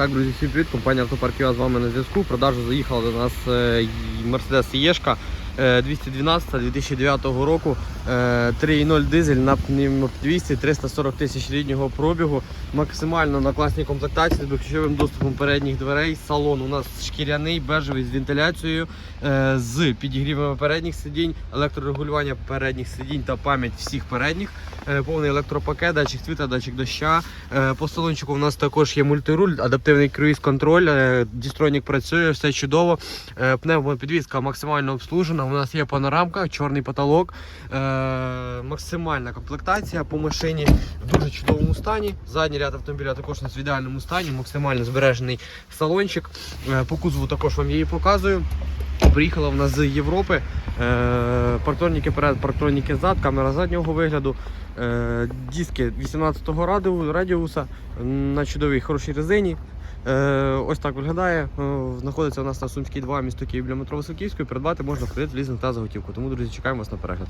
Так, друзі, всім привіт. Компанія Автопарківа з вами на зв'язку. В Продажу заїхала до нас Мерседес Єшка 212 2009 року. Е, 3.0 дизель на пневмо 200 340 тисяч ріднього пробігу. Максимально на класній комплектації з безключовим доступом передніх дверей. Салон у нас шкіряний, бежевий з вентиляцією, е, з підігрівами передніх сидінь, електрорегулювання передніх сидінь та пам'ять всіх передніх. Е, Повний електропакет, датчик світа, датчик доща. Е, По салончику у нас також є мультируль, адаптивний круїз-контроль, е, дістронік працює, все чудово. Е, Пневмопідвізка максимально обслужена. У нас є панорамка, чорний потолок, е, максимальна комплектація по машині в дуже чудовому стані. Задній ряд автомобіля також у нас в ідеальному стані, максимально збережений салончик. Е, По кузову також вам її показую. Приїхала вона з Європи. Е, Парктроніки перед, парктроніки зад, камера заднього вигляду. Е, диски 18-го радіуса на чудовій хорошій резині. Е, ось так виглядає. Е, знаходиться у нас на Сумській 2, місто Київ біля метро Васильківської. Придбати можна в кредит, лізинг та заготівку. Тому, друзі, чекаємо вас на перегляд.